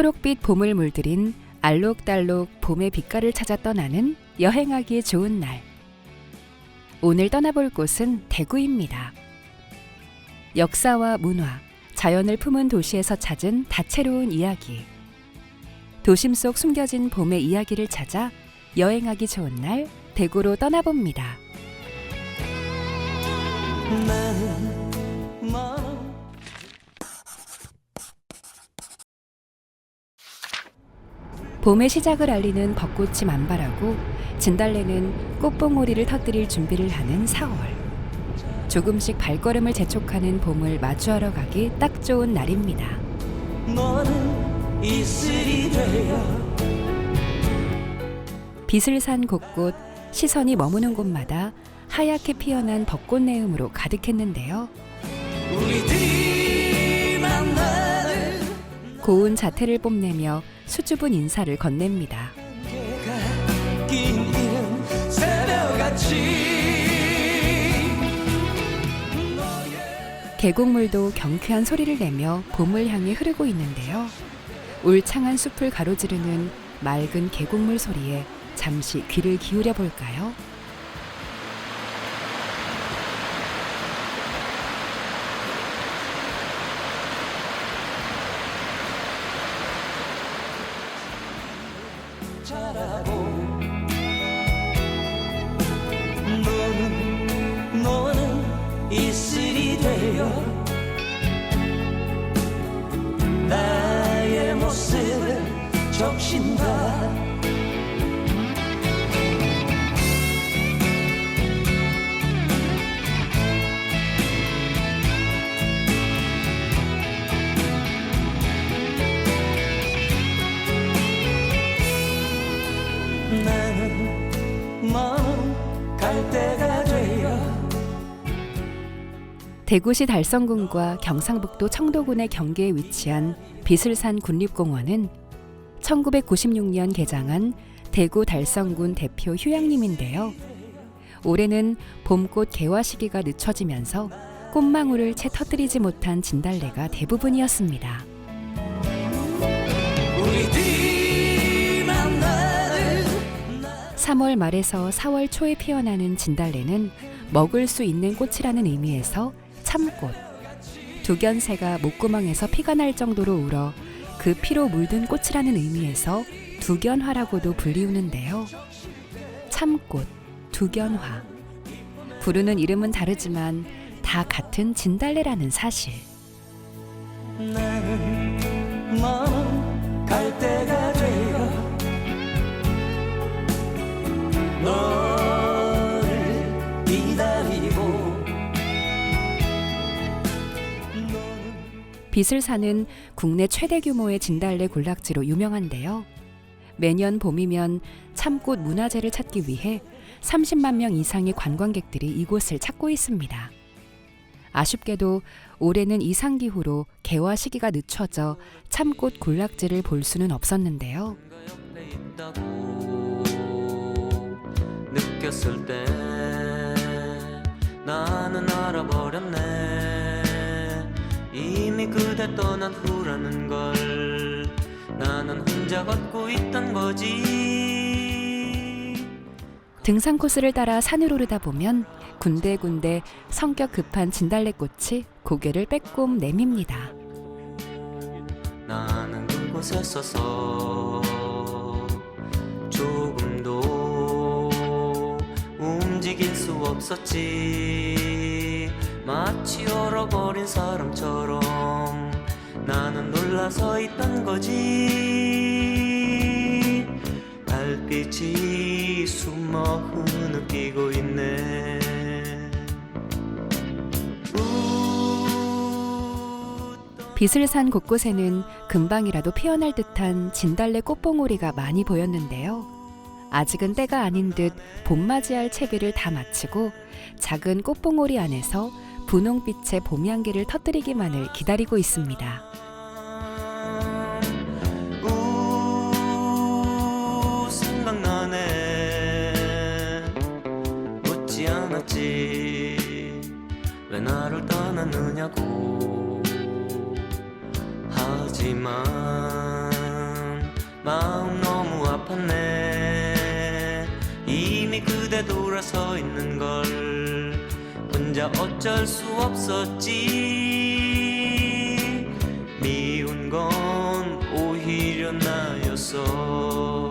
초록빛 봄을 물들인 알록달록 봄의 빛깔을 찾아 떠나는 여행하기에 좋은 날. 오늘 떠나볼 곳은 대구입니다. 역사와 문화, 자연을 품은 도시에서 찾은 다채로운 이야기. 도심 속 숨겨진 봄의 이야기를 찾아 여행하기 좋은 날 대구로 떠나봅니다. 봄의 시작을 알리는 벚꽃이 만발하고 진달래는 꽃봉오리를 터뜨릴 준비를 하는 4월. 조금씩 발걸음을 재촉하는 봄을 마주하러 가기 딱 좋은 날입니다. 빛을 산 곳곳 시선이 머무는 곳마다 하얗게 피어난 벚꽃 내음으로 가득했는데요. 고운 자태를 뽐내며 수줍은 인사를 건넵니다. 계곡물도 경쾌한 소리를 내며 봄을 향해 흐르고 있는데요. 울창한 숲을 가로지르는 맑은 계곡물 소리에 잠시 귀를 기울여 볼까요? 되어 나의 모습을 적신다. 나 대구시 달성군과 경상북도 청도군의 경계에 위치한 비슬산 군립공원은 1996년 개장한 대구 달성군 대표 휴양림인데요. 올해는 봄꽃 개화 시기가 늦춰지면서 꽃망울을 채 터뜨리지 못한 진달래가 대부분이었습니다. 우리들이 만나는 3월 말에서 4월 초에 피어나는 진달래는 먹을 수 있는 꽃이라는 의미에서 참꽃. 두견새가 목구멍에서 피가 날 정도로 울어 그 피로 물든 꽃이라는 의미에서 두견화라고도 불리우는데요. 참꽃, 두견화. 부르는 이름은 다르지만 다 같은 진달래라는 사실. 빛을 사는 국내 최대 규모의 진달래 군락지로 유명한데요. 매년 봄이면 참꽃 문화재를 찾기 위해 30만 명 이상의 관광객들이 이곳을 찾고 있습니다. 아쉽게도 올해는 이상기후로 개화 시기가 늦춰져 참꽃 군락지를 볼 수는 없었는데요. 느꼈을 때 나는 알아버렸네 이미 그대 떠난 후라는 걸 나는 혼자 걷고 있던 거지 등산 코스를 따라 산을 오르다 보면 군데군데 성격 급한 진달래꽃이 고개를 빼꼼 내밉니다. 나는 그곳에 서서 조금도 움직일 수 없었지 마치 얼어버린 사람처럼 나는 놀라서 있던 거지 달빛이 숨어 흐느끼고 있네 빛을 산 곳곳에는 금방이라도 피어날 듯한 진달래 꽃봉오리가 많이 보였는데요. 아직은 때가 아닌 듯 봄맞이할 채비를 다 마치고 작은 꽃봉오리 안에서 분홍빛의 봄 향기를 터뜨리기만을 기다리고 있습니다. 왜 나를 떠났느냐고. 하지만 마음 너무 아팠네. 이미 그대 돌아서 있는 걸 혼자 어쩔 수 없었지 미운 건 오히려 나였어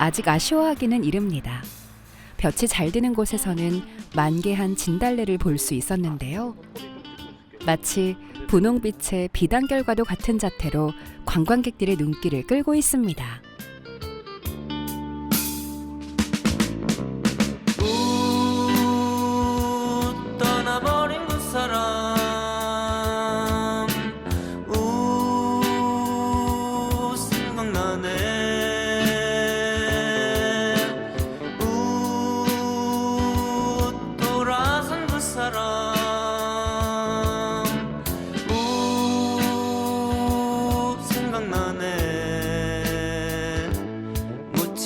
아직 아쉬워하기는 이릅니다. 볕이 잘 드는 곳에서는 만개한 진달래를 볼 수 있었는데요. 마치 분홍빛의 비단 결과도 같은 자태로 관광객들의 눈길을 끌고 있습니다.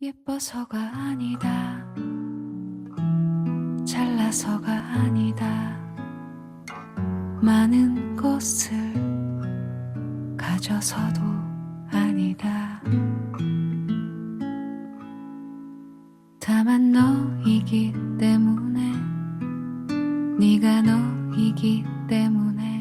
예뻐서가 아니다. 잘나서가 아니다. 많은 것을 가져서도 아니다. 다만 너이기 때문에 네가 너이기 때문에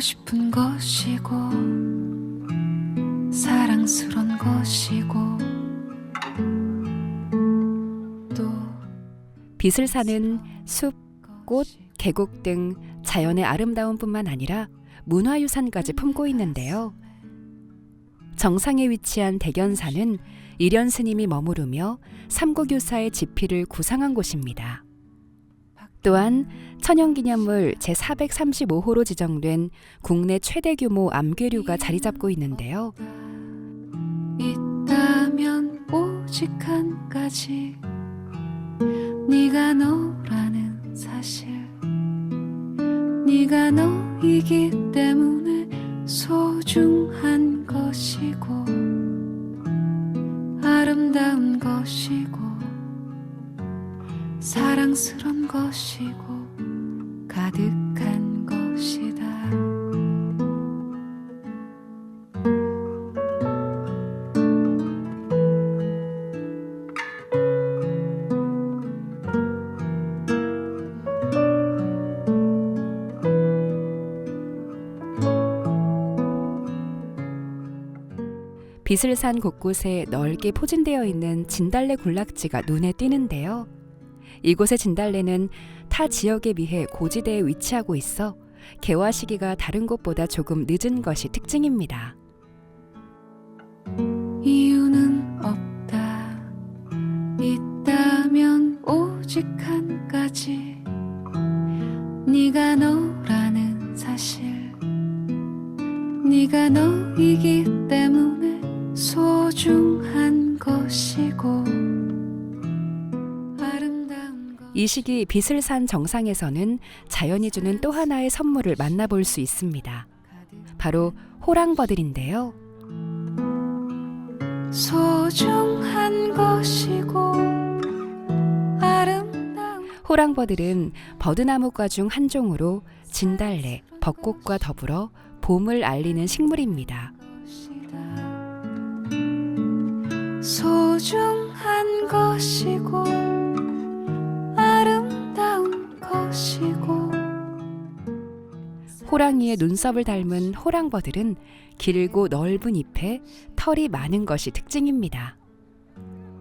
싶은 것이고 사랑스런 것이고 또 빛을 사는 숲, 꽃, 계곡 등 자연의 아름다움뿐만 아니라 문화유산까지 품고 있는데요. 정상에 위치한 대견산은 일현 스님이 머무르며 삼국유사의 지피를 구상한 곳입니다. 또한 천연기념물 제435호로 지정된 국내 최대 규모 암괴류가 자리 잡고 있는데요. 있다면 오직 한 가지 네가 너라는 사실 네가 너이기 때문에 소중한 것이고 아름다운 것이고 사랑스런 것이고 가득한 것이다. 빛을 산 곳곳에 넓게 포진되어 있는 진달래 군락지가 눈에 띄는데요. 이곳의 진달래는 타 지역에 비해 고지대에 위치하고 있어 개화 시기가 다른 곳보다 조금 늦은 것이 특징입니다. 이유는 없다. 있다면 오직 한 가지. 네가 너라는 사실. 네가 너이기 때문에 소중한 것이고. 이 시기 빛을 산 정상에서는 자연이 주는 또 하나의 선물을 만나볼 수 있습니다. 바로 호랑버들인데요. 소중한 것이고 아름다운 호랑버들은 버드나무과 중 한 종으로 진달래, 벚꽃과 더불어 봄을 알리는 식물입니다. 소중한 것이 호랑이의 눈썹을 닮은 호랑버들은 길고 넓은 잎에 털이 많은 것이 특징입니다.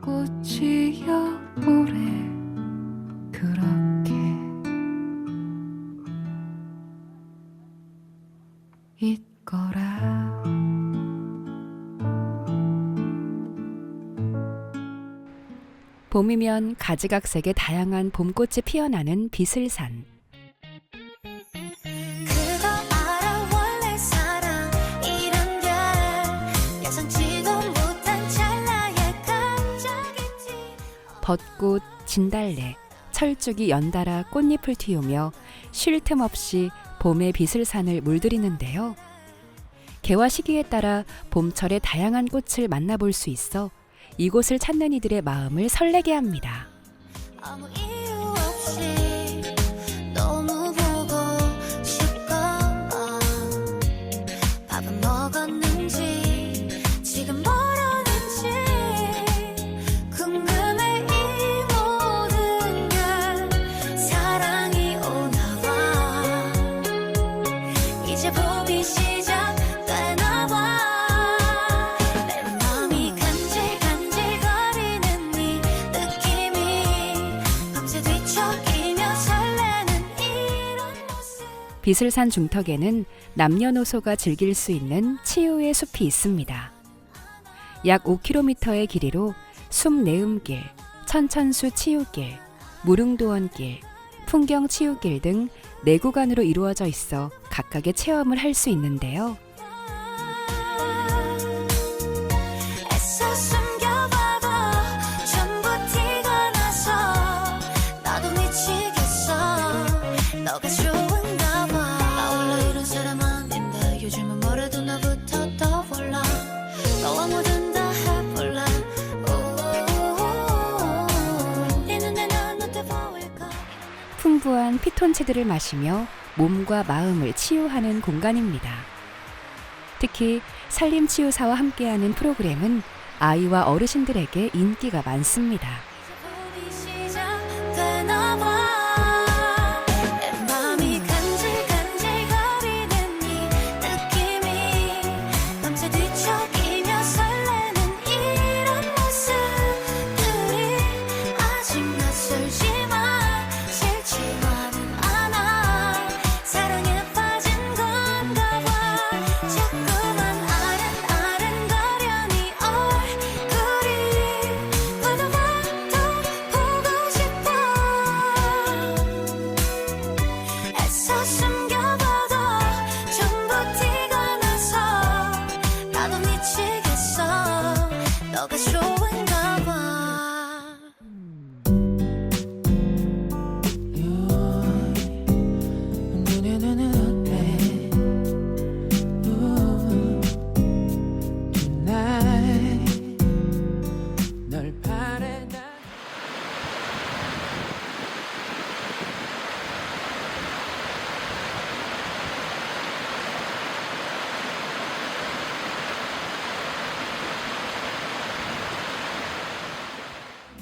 꽃이여 오래 그렇게 있거라 봄이면 가지각색의 다양한 봄꽃이 피어나는 비슬산. 벚꽃, 진달래, 철쭉이 연달아 꽃잎을 틔우며 쉴 틈 없이 봄의 비슬산을 물들이는데요. 개화 시기에 따라 봄철의 다양한 꽃을 만나볼 수 있어 이곳을 찾는 이들의 마음을 설레게 합니다. 아무 이유 없이 모습 비슬산 중턱에는 남녀노소가 즐길 수 있는 치유의 숲이 있습니다. 약 5km의 길이로 숲내음길, 천천수 치유길, 무릉도원길, 풍경 치유길 등네 구간으로 이루어져 있어 각각의 체험을 할 수 있는데요. 너가 좋은 풍부한 피톤치드를 마시며 몸과 마음을 치유하는 공간입니다. 특히 산림치유사와 함께하는 프로그램은 아이와 어르신들에게 인기가 많습니다.